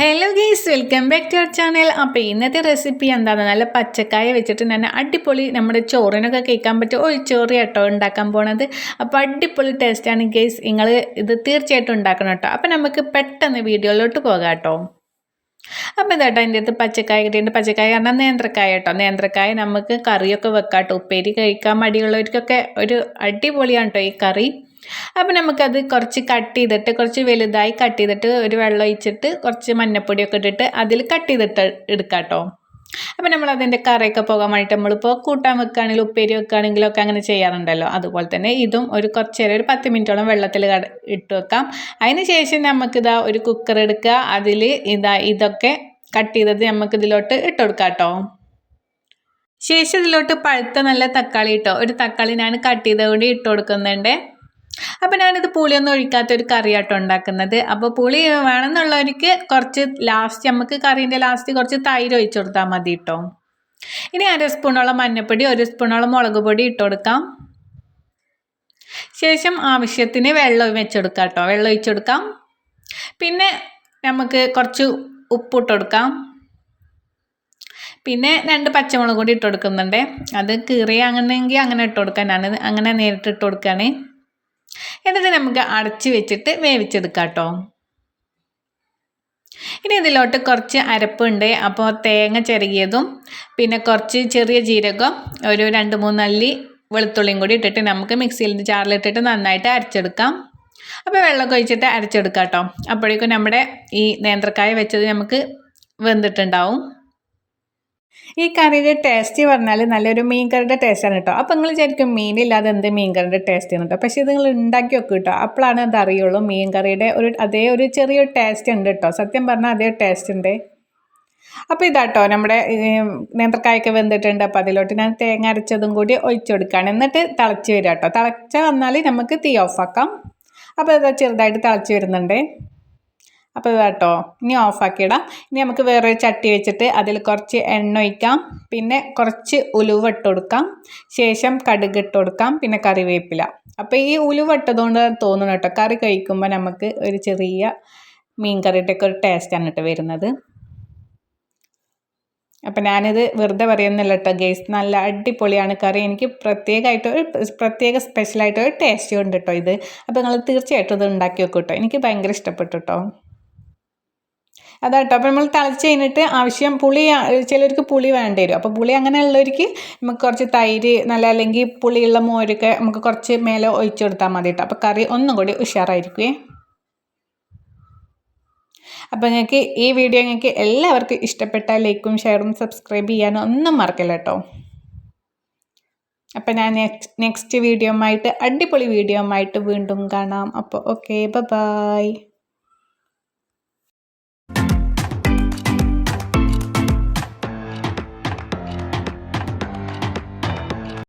Hello guys welcome back to our channel അപ്പോൾ ഇന്നത്തെ recipe എന്താണ് നല്ല പച്ചക്കായ വെച്ചിട്ട് ഞാൻ അടിപൊളി നമ്മുടെ ചോറിനൊക്കെ കഴിക്കാൻ പറ്റും ഒരു ചോറി കേട്ടോ ഉണ്ടാക്കാൻ പോണത്. അപ്പോൾ അടിപൊളി ടേസ്റ്റാണ് ഗീസ് നിങ്ങൾ ഇത് തീർച്ചയായിട്ടും ഉണ്ടാക്കണം കേട്ടോ. അപ്പോൾ നമുക്ക് പെട്ടെന്ന് വീഡിയോയിലോട്ട് പോകാം കേട്ടോ. അപ്പോൾ ഇതാട്ടോ അതിന്റെ അടുത്ത് പച്ചക്കായ കിട്ടിയിട്ട് പച്ചക്കായ കാരണം നേന്ത്രക്കായ കേട്ടോ. നേന്ത്രക്കായ നമുക്ക് കറിയൊക്കെ വെക്കാം കേട്ടോ. ഉപ്പേരി കഴിക്കാൻ മടിയുള്ളവർക്കൊക്കെ ഒരു അടിപൊളിയാണ് കേട്ടോ ഈ കറി. അപ്പോൾ നമുക്കത് കുറച്ച് കട്ട് ചെയ്തിട്ട് കുറച്ച് വലുതായി കട്ട് ചെയ്തിട്ട് ഒരു വെള്ളം ഒഴിച്ചിട്ട് കുറച്ച് മഞ്ഞപ്പൊടിയൊക്കെ ഇട്ടിട്ട് അതിൽ കട്ട് ചെയ്തിട്ട് എടുക്കാം കേട്ടോ അപ്പോൾ നമ്മൾ അതിന്റെ കറിയൊക്കെ പോകാൻ വേണ്ടിയിട്ട് നമ്മളിപ്പോൾ കൂട്ടാൻ വെക്കുകയാണെങ്കിലും ഉപ്പേരി വെക്കുകയാണെങ്കിലും ഒക്കെ അങ്ങനെ ചെയ്യാറുണ്ടല്ലോ. അതുപോലെ തന്നെ ഇതും ഒരു കുറച്ച് നേരം ഒരു പത്ത് മിനിറ്റോളം വെള്ളത്തിൽ ഇട്ട് വെക്കാം. അതിന് ശേഷം നമുക്കിതാ ഒരു കുക്കർ എടുക്കുക. അതിൽ ഇതാ ഇതൊക്കെ കട്ട് ചെയ്തത് നമുക്ക് ഇതിലോട്ട് ഇട്ട് കൊടുക്കാം കേട്ടോ ശേഷം ഇതിലോട്ട് പഴുത്ത നല്ല തക്കാളി ഇട്ടോ ഒരു തക്കാളി ഞാൻ കട്ട് ചെയ്തുകൊണ്ട് കൂടി ഇട്ട് കൊടുക്കുന്നുണ്ട്. അപ്പോൾ ഞാനിത് പുളിയൊന്നും ഒഴിക്കാത്ത ഒരു കറിയാട്ടോ ഉണ്ടാക്കുന്നത്. അപ്പോൾ പുളി വേണമെന്നുള്ളവർക്ക് കുറച്ച് ലാസ്റ്റ് നമുക്ക് കറീന്റെ ലാസ്റ്റ് കുറച്ച് തൈര് ഒഴിച്ചു കൊടുത്താൽ മതി കേട്ടോ ഇനി അര സ്പൂണോളം മഞ്ഞൾപ്പൊടി ഒരു സ്പൂണോളം മുളക് പൊടി ഇട്ട് കൊടുക്കാം. ശേഷം ആവശ്യത്തിന് വെള്ളം വെച്ചെടുക്കാം കേട്ടോ. വെള്ളം ഒഴിച്ചു കൊടുക്കാം. പിന്നെ നമുക്ക് കുറച്ച് ഉപ്പിട്ട് കൊടുക്കാം. പിന്നെ രണ്ട് പച്ചമുളക് കൂടി ഇട്ട് കൊടുക്കുന്നുണ്ട്. അത് കീറിയ അങ്ങനെയെങ്കിൽ അങ്ങനെ ഇട്ട് കൊടുക്കാൻ ഞാൻ അങ്ങനെ നേരിട്ട് ഇട്ട് കൊടുക്കുകയാണ്. എന്നിട്ട് നമുക്ക് അടച്ച് വെച്ചിട്ട് വേവിച്ചെടുക്കാം കേട്ടോ. ഇനി ഇതിലോട്ട് കുറച്ച് അരപ്പുണ്ട് അപ്പോൾ തേങ്ങ ചിരകിയതും പിന്നെ കുറച്ച് ചെറിയ ജീരകം ഒരു രണ്ട് മൂന്നല്ലി വെളുത്തുള്ളിയും കൂടി ഇട്ടിട്ട് നമുക്ക് മിക്സിയിൽ ചാറിലിട്ടിട്ട് നന്നായിട്ട് അരച്ചെടുക്കാം. അപ്പോൾ വെള്ളമൊക്കെ ഒഴിച്ചിട്ട് അരച്ചെടുക്കാം കേട്ടോ. അപ്പോഴേക്കും നമ്മുടെ ഈ നേന്ത്രക്കായ വെച്ചത് നമുക്ക് വെന്തിട്ടുണ്ടാവും. ഈ കറിയുടെ ടേസ്റ്റ് പറഞ്ഞാൽ നല്ലൊരു മീൻ കറിയുടെ ടേസ്റ്റാണ് കേട്ടോ അപ്പോൾ നിങ്ങൾ വിചാരിക്കും മീനില്ലാതെ എന്ത് മീൻ കറിയുടെ ടേസ്റ്റ് ആണ് കേട്ടോ പക്ഷേ ഇത് നിങ്ങൾ ഉണ്ടാക്കി വെക്കും കേട്ടോ അപ്പോഴാണ് അത് അറിയുള്ളൂ മീൻ കറിയുടെ ഒരു അതേ ഒരു ചെറിയൊരു ടേസ്റ്റ് ഉണ്ട് കേട്ടോ സത്യം പറഞ്ഞാൽ അതേ ടേസ്റ്റ് ഉണ്ട്. അപ്പോൾ ഇതാട്ടോ നമ്മുടെ നേന്ത്രക്കായൊക്കെ വെന്തിട്ടുണ്ട്. അപ്പോൾ അതിലോട്ട് ഞാൻ തേങ്ങ അരച്ചതും കൂടി ഒഴിച്ചു കൊടുക്കുകയാണ് എന്നിട്ട് തിളച്ച് വരിക കേട്ടോ തിളച്ച വന്നാൽ നമുക്ക് തീ ഓഫാക്കാം അപ്പോൾ ഇതാ ചെറുതായിട്ട് തിളച്ച് വരുന്നുണ്ട്. അപ്പോൾ കേട്ടോ. ഇനി ഓഫാക്കിയിടാം ഇനി നമുക്ക് വേറൊരു ചട്ടി വെച്ചിട്ട് അതിൽ കുറച്ച് എണ്ണ ഒഴിക്കാം. പിന്നെ കുറച്ച് ഉലുവ ഇട്ട് കൊടുക്കാം. ശേഷം കടുക് ഇട്ട് കൊടുക്കാം. പിന്നെ കറിവേപ്പില. അപ്പോൾ ഈ ഉലുവ ഇട്ടതുകൊണ്ട് തോന്നുന്നു കേട്ടോ. കറി കഴിക്കുമ്പോൾ നമുക്ക് ഒരു ചെറിയ മീൻ കറിയുടെയൊക്കെ ഒരു ടേസ്റ്റാണ് കേട്ടോ വരുന്നത്. അപ്പം ഞാനിത് വെറുതെ പറയുന്നില്ല കേട്ടോ ഗേസ് നല്ല അടിപൊളിയാണ് കറി. എനിക്ക് പ്രത്യേകമായിട്ട് ഒരു പ്രത്യേക സ്പെഷ്യലായിട്ട് ഒരു ടേസ്റ്റ് ഉണ്ട് കേട്ടോ ഇത്. അപ്പോൾ നിങ്ങൾ തീർച്ചയായിട്ടും ഇത് ഉണ്ടാക്കി വെക്കും കേട്ടോ. എനിക്ക് ഭയങ്കര ഇഷ്ടപ്പെട്ടു കേട്ടോ. അതാട്ടോ. അപ്പോൾ നമ്മൾ തിളച്ച് കഴിഞ്ഞിട്ട് ആവശ്യം പുളി ചിലർക്ക് പുളി വേണ്ടി വരും. അപ്പോൾ പുളി അങ്ങനെ ഉള്ളവർക്ക് നമുക്ക് കുറച്ച് തൈര് നല്ല അല്ലെങ്കിൽ പുളിയുള്ള മോരൊക്കെ നമുക്ക് കുറച്ച് മേലെ ഒഴിച്ചു കൊടുത്താൽ മതി കേട്ടോ അപ്പോൾ കറി ഒന്നും കൂടി ഉഷാറായിരിക്കുവേ അപ്പോൾ നിങ്ങൾക്ക് ഈ വീഡിയോ നിങ്ങൾക്ക് എല്ലാവർക്കും ഇഷ്ടപ്പെട്ട ലൈക്കും ഷെയറും സബ്സ്ക്രൈബ് ചെയ്യാനും ഒന്നും മറക്കില്ല കേട്ടോ അപ്പോൾ ഞാൻ നെക്സ്റ്റ് നെക്സ്റ്റ് വീഡിയോ ആയിട്ട് അടിപൊളി വീഡിയോ ആയിട്ട് വീണ്ടും കാണാം. അപ്പോൾ ഓക്കെ ബൈ